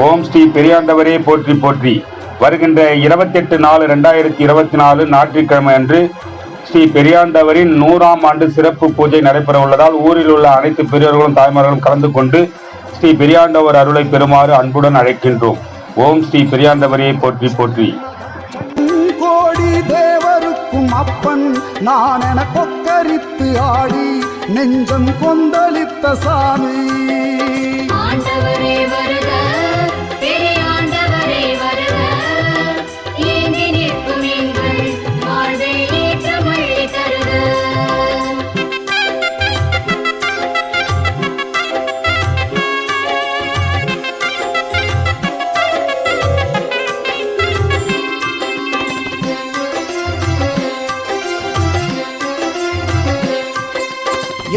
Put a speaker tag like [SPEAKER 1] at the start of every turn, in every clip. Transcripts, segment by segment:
[SPEAKER 1] ஓம் ஸ்ரீ பெரியாண்டவரே போற்றி போற்றி. வருகின்ற இருபத்தெட்டு நாலு ரெண்டாயிரத்தி இருபத்தி நாலு ஞாயிற்றுக்கிழமை அன்று ஸ்ரீ பெரியாண்டவரின் நூறாம் ஆண்டு சிறப்பு பூஜை நடைபெற உள்ளதால் ஊரில் உள்ள அனைத்து பெரியவர்களும் தாய்மார்களும் கலந்து கொண்டு ஸ்ரீ பெரியாண்டவர் அருளை பெறுமாறு அன்புடன் அழைக்கின்றோம். ஓம் ஸ்ரீ பெரியாண்டவரே போற்றி போற்றி.
[SPEAKER 2] கோடி தேவருக்கும் அப்பன் நான் என கொக்கரித்து ஆடி நெஞ்சம் கொந்தளித்த சாமி.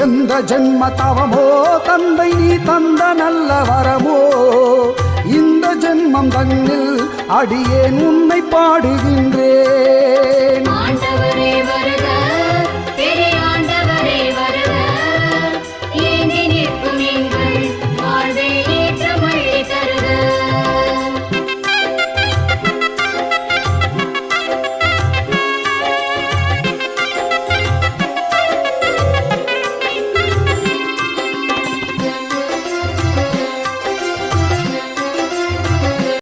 [SPEAKER 2] எந்த ஜென்ம தவமோ தந்தை நீ தந்த நல்ல வரமோ? இந்த ஜென்மம் தன்னில் அடியேன் உன்னை பாடுகின்றேன்.